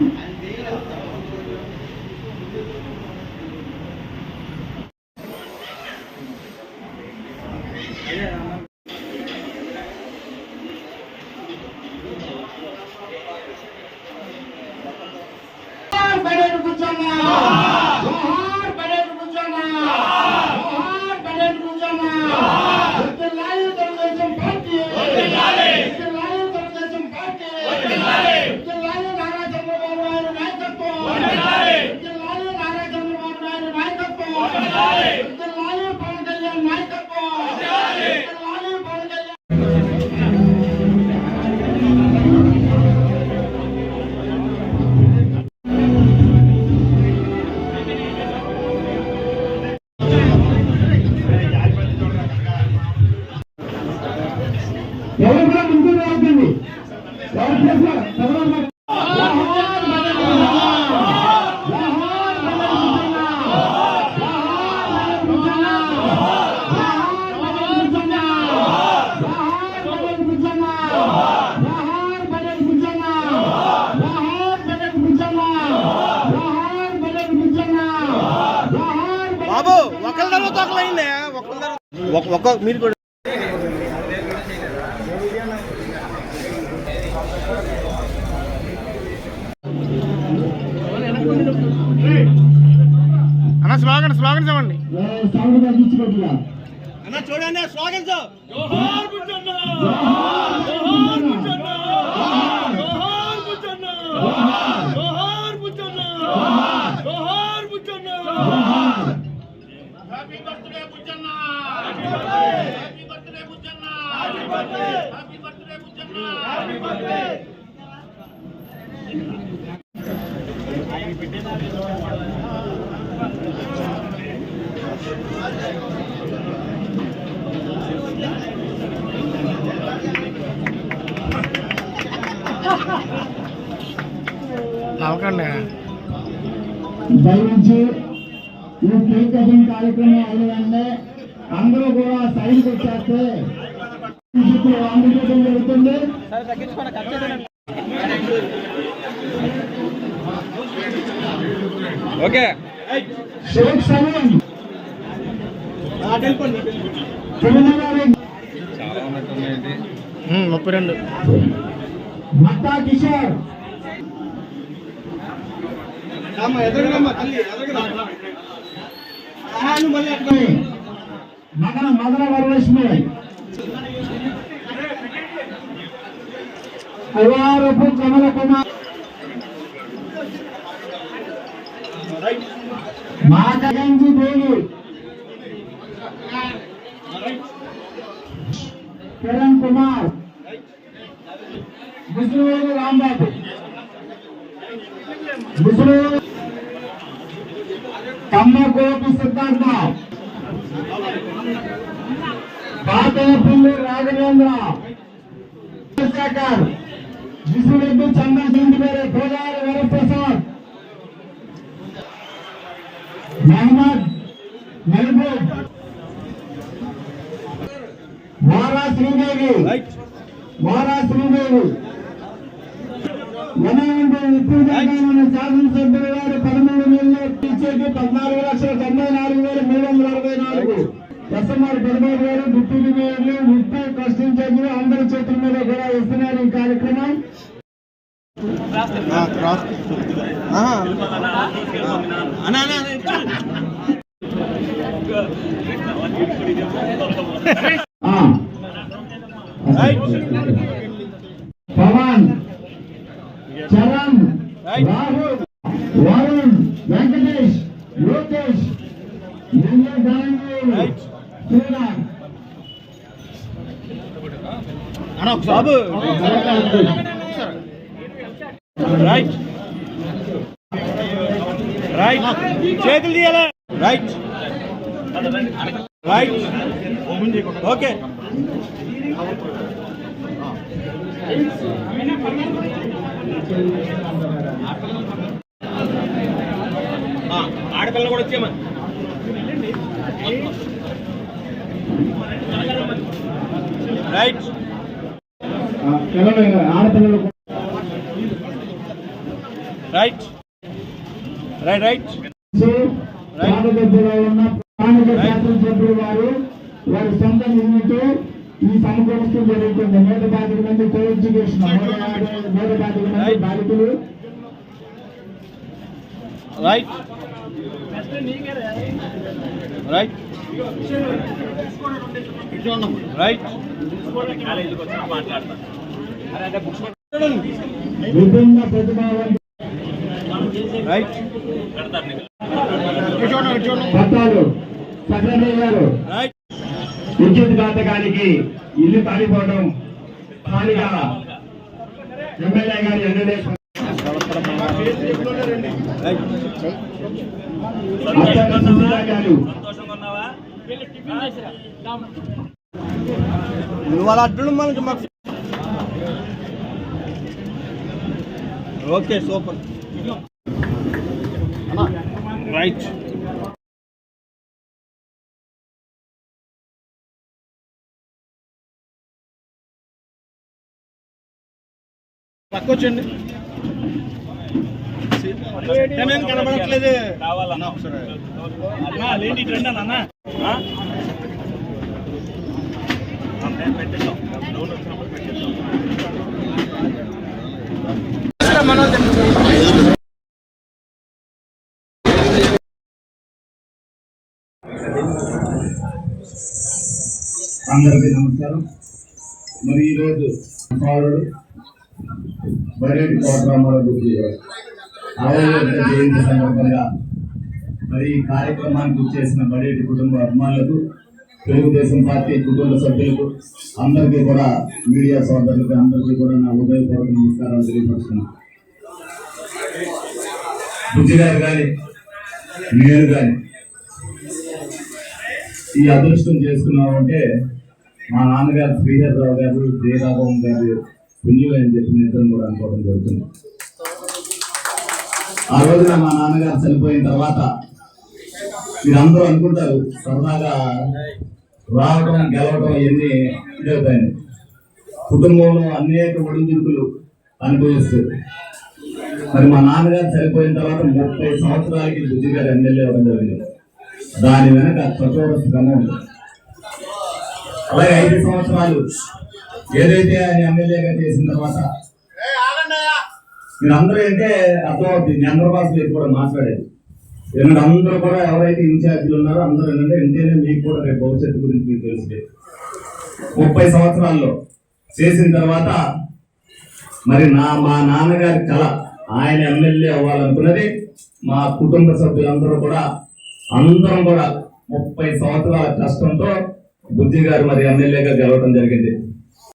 Mm-hmm. ఒకళ్ళ తర్వాత ఒకళ్ళు అయిందే ఒకళ్ళ తర్వాత ఒక- ఒక మీరు కూడా అన్న స్లోగన్ స్లోగన్ తగ్గించుకోవట్లా? అన్న చూడండి స్లోగన్ దయవించి ఈ కేక్ కటింగ్ కార్యక్రమం అయిన అందరూ కూడా సైడ్కి వచ్చేస్తే ఆంధ్రప్రదేశ్ జరుగుతుంది. ఓకే. తిరుమలారెడ్డి ముప్పై రెండు. మత్తా కిషోర్. మదన మదన వరలక్ష్మి. అయ్యారపు కమల కుమార్. మాటగంజి పాతలపల్లి రాఘవేంద్ర చంద్రశేఖర్ విసురెడ్డి చంద్రశేఖర్ కోదారి వరప్రసాద్ మహమ్మద్ మహబూబ్ వారా శ్రీదేవి వారా శ్రీదేవి. ఎనభై ఇప్పుడు మన శాసనసభ్యుల వారు పదమూడు వేలు ఇచ్చేది పద్నాలుగు లక్షల తొంభై నాలుగు వేల మూడు వందల అరవై నాలుగు. ఎస్ఎంఆర్ పదమూడు వేలు డిప్యూటీ మేయర్లు ముప్పై కష్టించేది అందరి చేతుల మీద కూడా ఇస్తున్నారు ఈ కార్యక్రమం. ఆ. అన్న బాబు. రైట్ రైట్ చేతులు తీయాలి? రైట్ రైట్ ఓకే ఆడపిల్ల కూడా వచ్చేమని రైట్ ఆడపిల్లలు రైట్ రైట్ రైట్ శాసనసభ్యులు వారు వారి సొంత నిధులతో ఈ సమకూరుస్తూ జరుగుతుంది. నూట పాతిక మంది కో ఎడ్యుకేషన్ నూట యాభై నూట పాతిక మంది బాలికలు రైట్ రైట్ రైట్ విభిన్న పట్టాలు. విద్యుత్ ఘాతకానికి ఇల్లు కాలిపోవడం స్థానిక ఎమ్మెల్యే గారి ఎమ్మెల్యే నువ్వు అలా అడ్డు మనకి మాకు ఓకే సూపర్. రైట్. పక్కొచ్చండి టైం కనబడట్లేదు. కావాలన్నా ఒకసారి. అన్నా పెట్టేద్దాం. లోన్ వచ్చినప్పుడు పెట్టేద్దాం. అందరికీ నమస్కారం. మరి ఈరోజు పౌరుడు బరేటి కోటరామారావు గురించి ఆరోగ్య జయంతి సందర్భంగా మరి ఈ కార్యక్రమానికి చేసిన బరేటి కుటుంబ అభిమానులకు తెలుగుదేశం పార్టీ కుటుంబ సభ్యులకు అందరికీ కూడా మీడియా సోదరులకు అందరికీ కూడా నా ఉదయపూర్వక నమస్కారాలు తెలియపరుస్తున్నాను. బుజ్జి గారు కానీ నేను కానీ ఈ అదృష్టం చేసుకున్నామంటే మా నాన్నగారు శ్రీధర్ రావు గారు జయరాఘవం గారు పుణ్యులు అని చెప్పి నేను కూడా అనుకోవడం జరుగుతుంది. ఆ రోజున మా నాన్నగారు చనిపోయిన తర్వాత మీరందరూ అనుకుంటారు సరదాగా రావడం గెలవడం ఇవన్నీ ఇదవుతాయి కుటుంబంలో అనేక ఒడిదుడుకులు అనుభవిస్తుంది మరి మా నాన్నగారు చనిపోయిన తర్వాత ముప్పై సంవత్సరాలకి బుద్ధి గారు ఎమ్మెల్యే అవ్వడం జరిగింది. దాని వెనక కఠోర శ్రమ ఉంది. అలాగే ఐదు సంవత్సరాలు ఏదైతే ఆయన ఎమ్మెల్యేగా చేసిన తర్వాత మీరు అందరూ అంటే అర్థమవుతుంది. చంద్రబాబు గారు కూడా మాట్లాడేది. ఎందుకంటే అందరూ కూడా ఎవరైతే ఇన్ఛార్జీలు ఉన్నారో అందరూ ఏంటంటే ఎంతైనా మీకు కూడా రేపు భవిష్యత్తు గురించి మీకు తెలిసిందే ముప్పై సంవత్సరాల్లో చేసిన తర్వాత మరి నా మా నాన్నగారి కళ ఆయన ఎమ్మెల్యే అవ్వాలనుకున్నది మా కుటుంబ సభ్యులందరూ కూడా అందరం కూడా ముప్పై సంవత్సరాల కష్టంతో బుద్ధి గారు మరి ఎమ్మెల్యేగా గెలవడం జరిగింది.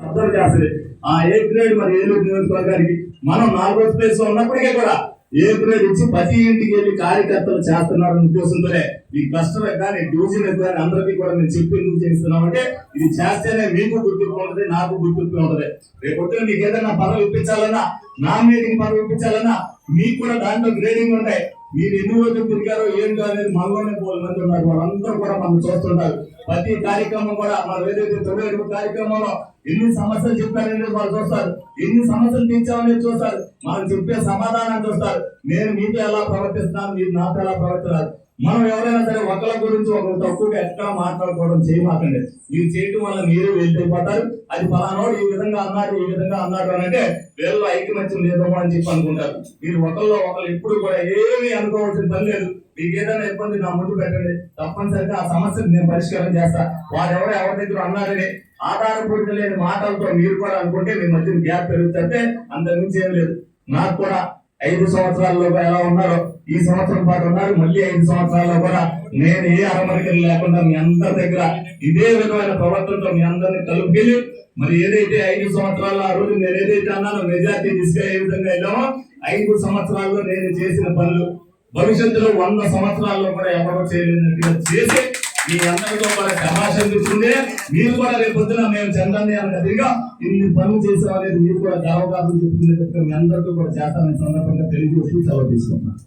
అబ్జర్వ్ చేస్తుంది ఆ ఏ గ్రేడ్ మరి ఏలూరు నియోజకవర్గానికి మనం నాలుగో ప్లేస్లో ఉన్నప్పటికీ కూడా ఏ నుంచి ప్రతి ఇంటికి వెళ్ళి కార్యకర్తలు చేస్తున్నారని ఉద్దేశంతోనే ఈ క్లస్టర్ కానీ డివిజన్ కానీ అందరికీ కూడా మేము చెప్పి ఎందుకు చేస్తున్నామంటే ఇది చేస్తేనే మీకు గుర్తింపు ఉంటుంది నాకు గుర్తింపు ఉంటుంది. రేపు మీకు ఏదైనా పదవి ఇప్పించాలన్నా నామినేటింగ్ పదవి ఇప్పించాలన్నా మీకు కూడా దాంట్లో గ్రేడింగ్ ఉంటాయి. మీరు ఎన్ని రోజులు తిరిగారో ఏంటో అనేది మనలోనే పోలు మంది ఉన్నారు వాళ్ళందరూ కూడా మనం చూస్తుంటారు. ప్రతి కార్యక్రమం కూడా మనం ఏదైతే తొలి అడుగు కార్యక్రమంలో ఎన్ని సమస్యలు చెప్పారనేది వాళ్ళు చూస్తారు. ఎన్ని సమస్యలు తీర్చామనేది చూస్తారు. మనం చెప్పే సమాధానం చూస్తారు. నేను మీతో ఎలా ప్రవర్తిస్తున్నాను? మీరు నాతో ఎలా ప్రవర్తిస్తున్నారు? మనం ఎవరైనా సరే ఒకళ్ళ గురించి ఒకరు తక్కువగా ఎట్లా మాట్లాడుకోవడం చేయమాకండి. మీరు చేయటం వల్ల మీరు వెళ్ళిపోతారు. అది ఫలానోడు ఈ విధంగా అన్నాడు ఈ విధంగా అన్నాడు అని అంటే వీళ్ళు ఐకమత్యం లేదేమో అని చెప్పి అనుకుంటారు. మీరు ఒకరిలో ఒకరు ఎప్పుడు కూడా ఏమీ అనుకోవాల్సిన పని లేదు. మీకు ఏదైనా ఇబ్బంది నా ముందు పెట్టండి. తప్పనిసరిగా ఆ సమస్యను నేను పరిష్కారం చేస్తా. వారు ఎవరో ఎవరి దగ్గర అన్నారని ఆధారపడి లేని మాటలతో మీరు కూడా అనుకుంటే మీ మధ్య గ్యాప్ పెరుగుతుంటే అంతకుమించి ఏం లేదు. నాకు కూడా ఐదు సంవత్సరాల్లో ఎలా ఉన్నారో ఈ సంవత్సరం పాటు ఉన్నారు. మళ్ళీ ఐదు సంవత్సరాల్లో కూడా నేను ఏ అరమరికలు లేకుండా మీ అందరి దగ్గర ఇదే విధమైన ప్రవర్తనతో మీ అందరిని కలుపుకెళ్ళి మరి ఏదైతే ఐదు సంవత్సరాల్లో ఆ రోజు నేను ఏదైతే అన్నానో మెజార్టీ తీసుకెళ్ళే ఏ విధంగా వెళ్ళామో ఐదు సంవత్సరాల్లో నేను చేసిన పనులు భవిష్యత్తులో వంద సంవత్సరాల్లో కూడా ఎవరో చేయలేనట్టుగా చేసి మీ అందరితో కూడా శభాషం ఇస్తుందే మీరు కూడా రేపు పొద్దున మేము చంద్రని అన్నదిగా ఇన్ని పనులు చేసాం మీరు కూడా గర్వకారం చెప్పుకునేటట్టుగా మీ అందరితో కూడా చేస్తానని సందర్భంగా తెలియజేసి సెలవు తీసుకుంటున్నాను.